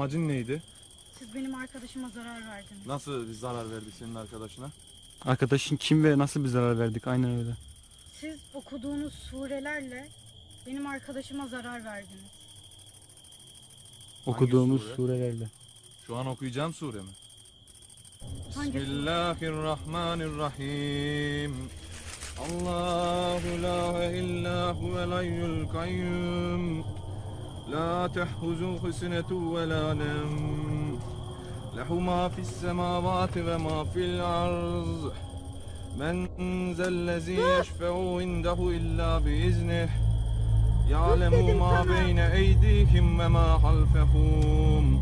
Amacın neydi? Siz benim arkadaşıma zarar verdiniz. Nasıl bir zarar verdik senin arkadaşına? Arkadaşın kim ve nasıl bir zarar verdik? Aynen öyle. Siz okuduğunuz surelerle benim arkadaşıma zarar verdiniz. Okuduğumuz sure? surelerle. Şu an okuyacağım sure mi? Hangi? Bismillahirrahmanirrahim. Allahu la illa huvel hayyul kayyum. La tehhuzuhu sinetu ve la nem. Lehu ma fis semavati ve ma fil arz. Men zellezi yeşfe'u indehu illa biiznih. يعلم dedim ما sana. بين أيديهم وما خلفهم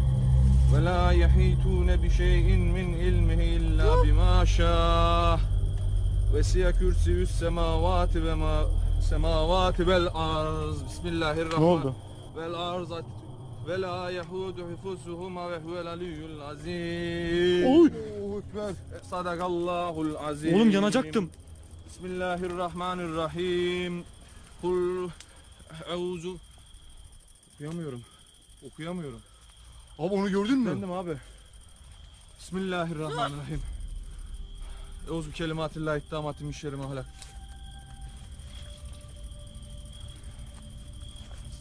ولا يحيطون بشيء من علمه إلا بما شاء وسع كرسي السماوات وما سماوات والأرض بسم الله vel arzat ve la yehudu hifusuhuma ve huvel aliyyul azim. Oy. Sadakallahul azim. Oğlum yanacaktım. Bismillahirrahmanirrahim. Kul euzu. Okuyamıyorum. Okuyamıyorum. Abi onu gördün mü? Bendim abi. Bismillahirrahmanirrahim. Euzu kelimatillahi tamati min şerri ma halak.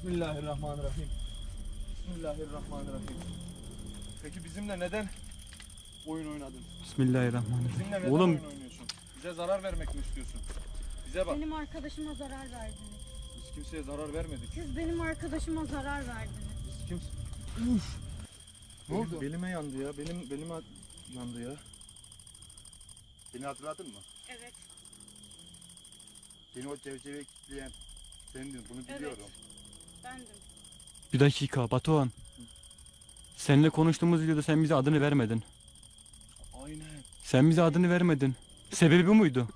Bismillahirrahmanirrahim. Bismillahirrahmanirrahim. Peki bizimle neden oyun oynadın? Bismillahirrahmanirrahim. Bizimle neden Oğlum oyun oynuyorsun? Bize zarar vermek mi istiyorsun? Bize bak. Benim arkadaşıma zarar verdiniz. Biz kimseye zarar vermedik. Siz benim arkadaşıma zarar verdiniz. Biz kimse... Ne oldu? Belime yandı ya. Benim belime yandı ya. Beni hatırladın mı? Evet. Seni o cevceve kilitleyen sendin bunu Evet. Bendim. bir dakika Batuhan. Seninle konuştuğumuz videoda sen bize adını vermedin. Aynen. Sen bize adını vermedin. Sebebi bu muydu?